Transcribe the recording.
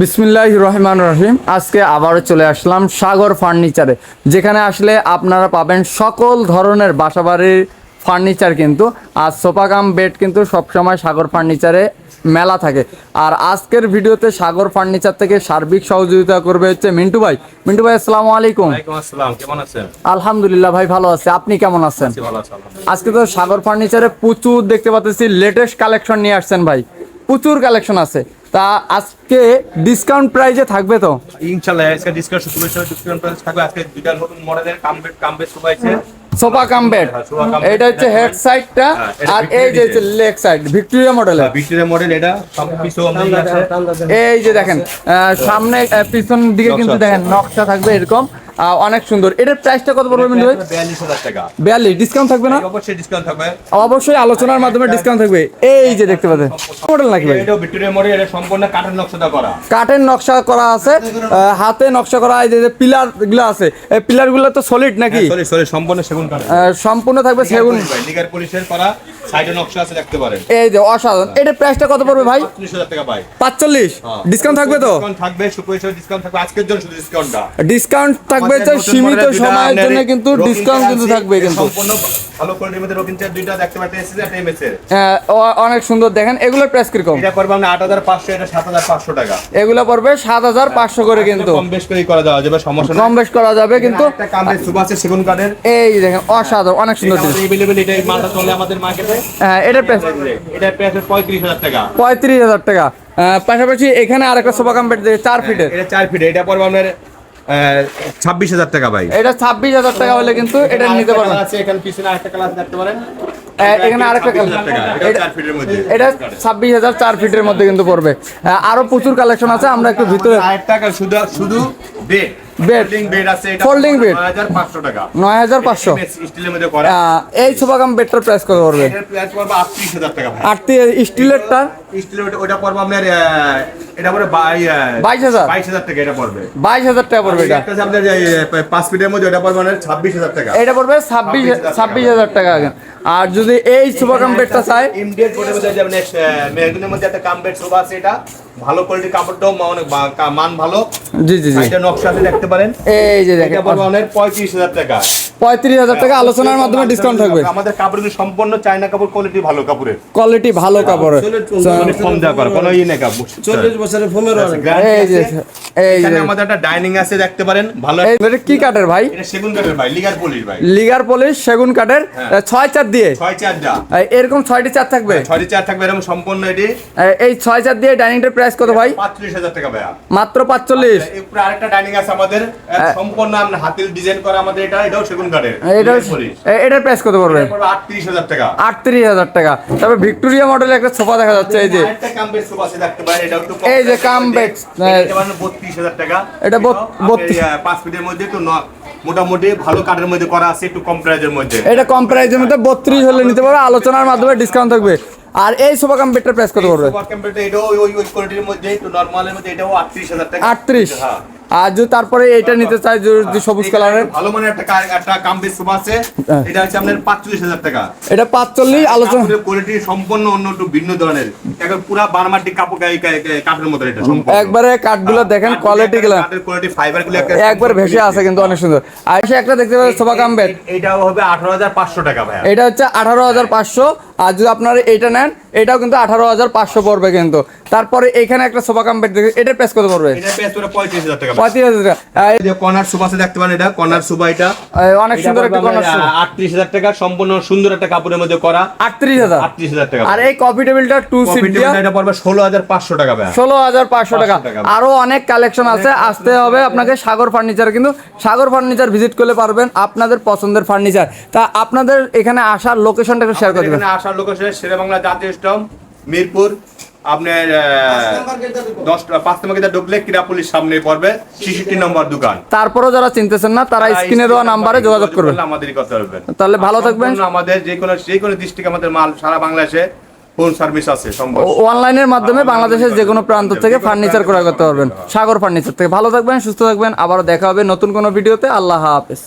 বিসমিল্লাহ রহমান রহিম। আজকে আবারও চলে আসলাম সাগর ফার্নিচারে যেখানে আসলে আপনারা পাবেন সকল ধরনের বাসাবাড়ির ফার্নিচার কিন্তু। আর সোফা কাম বেড কিন্তু সবসময় সাগর ফার্নিচারে মেলা থাকে। আর আজকের ভিডিওতে সাগর ফার্নিচার থেকে সার্বিক সহযোগিতা করবে হচ্ছে মিন্টু ভাই। মিন্টু ভাই আসসালামু আলাইকুম। কেমন আছেন? আলহামদুলিল্লাহ ভাই ভালো আছে। আপনি কেমন আছেন। আজকে তো সাগর ফার্নিচারে প্রচুর দেখতে পাচ্ছি লেটেস্ট কালেকশন নিয়ে আসছেন ভাই। প্রচুর কালেকশন আছে। তা আজকে ডিসকাউন্ট প্রাইজে থাকবে তো? ইনশাআল্লাহ আজকে ডিসকাউন্ট শুরু হয়েছে ডিসকাউন্ট প্রাইস থাকবে। আজকে দুইটা নতুন মডেলের কামবেট কামবেট শুরু হয়েছে সোফা কাম বেড হ্যাঁ। এটা হচ্ছে হেড সাইডটা হ্যাঁ, আর এই যে হচ্ছে leg side Victoria model Victoria model এটা সব আছে। এই যে দেখেন আহ, সামনে পিছন দিকে কিন্তু দেখেন নকশা থাকবে এরকম। অনেক সুন্দর। এটার প্রাইসটা কত পড়বে মিন্টু ভাই? বিয়াল্লিশ হাজার টাকা। বিয়াল্লিশ ডিসকাউন্ট থাকবে না? অবশ্যই ডিসকাউন্ট থাকবে। অবশ্যই আলোচনার মাধ্যমে ডিসকাউন্ট থাকবে। এই যে দেখতে পাচ্ছেন মডেল নাকি ভাই? এটা ভিক্টোরিয়া মডেল এটা সম্পূর্ণ কাঠের নকশাটা করা। কাঠের নকশা করা আছে হাতে নকশা করা এই যে পিলারগুলো আছে এই পিলারগুলো তো সলিড নাকি? সরি সরি সম্পূর্ণ সেগুন সম্পূর্ণ থাকবে সেগুন। লিগার পুলিশের করা সাইডে নকশা আছে দেখতে পারেন। এই যে অসাধারণ। এটার প্রাইসটা কত পড়বে ভাই? ত্রিশ হাজার টাকা পাই পাঁচচল্লিশ। ডিসকাউন্ট থাকবে তো? ডিসকাউন্ট থাকবে ডিসকাউন্ট থাকবে। আজকের জন্য শুধু ডিসকাউন্টটা ডিসকাউন্ট থাকবে তো নতুন সীমিত সময়ের জন্য কিন্তু ডিসকাউন্ট কিন্তু থাকবে কিন্তু। সম্পূর্ণ ভালো কোয়ালিটির মধ্যে রঙিন চেয়ার দুইটা দেখতে পাচ্ছেন এসএস একটা এমএস এর। আহ, অনেক সুন্দর। দেখেন এগুলোর প্রাইস এটা করবে আমরা এটা হাজার পাঁচশো টাকা। এগুলো পড়বে সাত হাজার পাঁচশো করে কিন্তু। কম বেশ করে করা যাবে সমস্যা কম বেশ করা যাবে কিন্তু একটা কামড়ে সুপ আছে সেগুন কাঠের এই দেখেন অসাধারণ অনেক সুন্দর জিনিস। এভেলেবেল এটা মালটা চলে আমাদের মার্কেটে হ্যাঁ, এটার প্রাইস এটা প্রাইস পঁয়ত্রিশ হাজার টাকা। পাশাপাশি এখানে আরেকটা সোফা কাম্পেট চার ফিটের এটা চার ফিট এটা পড়বে আপনার ছাব্বিশ হাজার টাকা ভাই। এটা ছাব্বিশ হাজার টাকা হলে কিন্তু এটা নিতে পারবেন। এখানে পিছনে আরেকটা কালার দেখতে পারেন। এখানে আরেকটা এটা এটা- চার ফিটের মধ্যে। এটা ছাব্বিশ হাজার চার ফিটের মধ্যে কিন্তু পড়বে। আরও প্রচুর কালেকশন আছে আমরা একটু ভিতরে টাকা শুধু শুধু বেড ফোল্ডিং বেড টাকা। নয় হাজার পাঁচশো স্টিলের মধ্যে করা। এই সোফা কাম বেডটার প্রাইস কত পড়বে? এটার প্রাইস পড়বে আটত্রিশ হাজার টাকা ভাই। আটটি স্টিলেরটা স্টিলের ওটা- ওটা পড়বে আপনার এটা পড়বে বাই- 22,000? বাইশ হাজার। টাকা এটা পড়বে। টাকা এটা। আপনার এই, পাঁচ ফিটের মধ্যে ওটা পড়বে আপনার ছাব্বিশ হাজার টাকা। এটা পড়বে ছাব্বিশ 26,000 ছাব্বিশ হাজার টাকা আর যদি এই সোফা কাম বেডটা চাই ইন্ডিয়ান বোর্ডের মধ্যে মেহগুনের মধ্যে একটা কামবেড সোফা আছে এটা। ভালো কোয়ালিটির কাপড়টাও অনেক মান ভালো। জি জি জি। এটা নকশা আছে দেখতে পারেন। এই যে দেখেন এটা পড়বে অনেক পঁয়ত্রিশ হাজার টাকা। পঁয়ত্রিশ হাজার টাকা আলোচনার মাধ্যমে ডিসকাউন্ট থাকবে। আমাদের কাপড়গুলো সম্পূর্ণ চায়না কাপড় কোয়ালিটি ভালো কাপড়ের। কোয়ালিটি ভালো কাপড়ের। ফোন দেওয়া করে কোনো ইয়ে নেই কাপড়। চল্লিশ বছরের ফোমের এই যে এই যে। আমাদের একটা ডাইনিং আছে দেখতে পারেন। ভালো এটা কি কাঠের ভাই? এটা সেগুন কাঠের ভাই লিগার পলিশ ভাই। লিগার পলিশ সেগুন কাঠের হ্যাঁ। ছয় চার দিয়ে? ছয় চারটা এই এরকম ছয়টি চার থাকবে? ছয়টি চার থাকবে এরকম সম্পূর্ণ এটি। এই- এই ছয় চার দিয়ে ডাইনিংটার প্রাইস কত ভাই? হাজার টাকা ভাইয়া। মাত্র পাঁচচল্লিশ আরেকটা ডাইনিং আছে আমাদের। সম্পূর্ণ আমরা হাতিল ডিজাইন করা আমাদের এটা এটাও সেগুন কাঠের এটা এটার প্রাইস কত পড়বে? আটত্রিশ হাজার টাকা। আটত্রিশ হাজার টাকা। তবে ভিক্টোরিয়া মডেলের একটা সোফা দেখা যাচ্ছে এই যে। আরেকটা কামবেড সোফা আছে দেখতে পারেন এটাও একটু এই যে প্রাইসের কামবেড, মধ্যে। এটা বত্রিশ হাজার টাকা। এটা বত- আপনার, বত্রিশ। আহ, পাঁচ ফিটের মধ্যে একটু মোটামুটি ভালো কাঠের মধ্যে করা আছে একটু কম প্রাইজের মধ্যে। এটা কম প্রাইসের মধ্যে বত্রিশ হলে নিতে পারবে আলোচনার মাধ্যমে ডিসকাউন্ট থাকবে। আর এই সোফা কাম বেডটার প্রাইস কত পড়বে? সুপার কম্পিউটার এটাও ওই ওই কোয়ালিটির মধ্যে একটু নরমালের মধ্যে এটাও আটত্রিশ হাজার টাকা। আটত্রিশ। হ্যাঁ। আর যদি তারপরে এটা নিতে চাই যে- যে সবুজ কালারের ভালো মানের একটা একটা কামবেজ সোফা আছে। হ্যাঁ। এটা হচ্ছে আপনার পাঁচচল্লিশ হাজার টাকা। এটা পাঁচচল্লিশ আলোচনা কোয়ালিটি সম্পূর্ণ অন্য একটু ভিন্ন ধরনের। এখন পুরা বারমাটি কাপড় কাঠের মতো এটা সম্পূর্ণ। একবারে কাঠগুলো দেখেন কোয়ালিটি গুলো। কাঠের কোয়ালিটি ফাইবারগুলো একবার ভেসে আছে কিন্তু অনেক সুন্দর। আর একটা দেখতে পাবেন সোফা কাম বেড এটাও হবে আঠারো হাজার পাঁচশো টাকা ভাই এটা হচ্ছে আঠারো হাজার পাঁচশো। আর যদি আপনারা এইটা নেন এটাও কিন্তু আঠারো হাজার পাঁচশো পড়বে কিন্তু। তারপরে এখানে একটা সোফা কাম বেড এটা পঁয়ত্রিশ হাজার টাকা। পঁয়ত্রিশ হাজার টাকা। যে কর্নার সোফা দেখতে পারেন এটা কর্নার সোফা এটা। অনেক সুন্দর একটা কর্নার আটত্রিশ হাজার টাকা সম্পূর্ণ সুন্দর একটা কাপড়ের মধ্যে করা। আটত্রিশ হাজার। আটত্রিশ হাজার টাকা আর এই কফি টেবিলটা টু সিট এটা পড়বে ষোলো হাজার পাঁচশো টাকা ষোলো হাজার পাঁচশো টাকা। আরও অনেক কালেকশন আছে আসতে হবে আপনাকে সাগর ফার্নিচার কিন্তু সাগর ফার্নিচার ভিজিট করলে পারবেন আপনাদের পছন্দের ফার্নিচার তা আপনাদের এখানে আসার লোকেশনটা একটু শেয়ার করে দেবেন। আসার লোক আছে শেরে বাংলা জাতীয় স্টম মিরপুর আপনার দশটা পাঁচ নম্বর গেটে ঢুকলে ক্রীড়াপুলির সামনে পড়বে ছিষট্টি নম্বর দোকান। তারপরেও যারা চিনতেছেন না তারা স্ক্রিনে দেওয়া নাম্বারে যোগাযোগ করবেন। আমাদেরই কথা বলবেন। তাহলে ভালো থাকবেন। আমাদের যে কোনো যে কোনো ডিস্ট্রিক্ট আমাদের মাল সারা বাংলাদেশে ফোন সার্ভিস আছে সম্ভব। অনলাইনের মাধ্যমে বাংলাদেশের যে কোনো প্রান্ত থেকে ফার্নিচার ক্রয় করতে পারবেন। সাগর ফার্নিচার থেকে। ভালো থাকবেন সুস্থ থাকবেন। আবারও দেখা হবে নতুন কোনো ভিডিওতে আল্লাহ হাফেজ।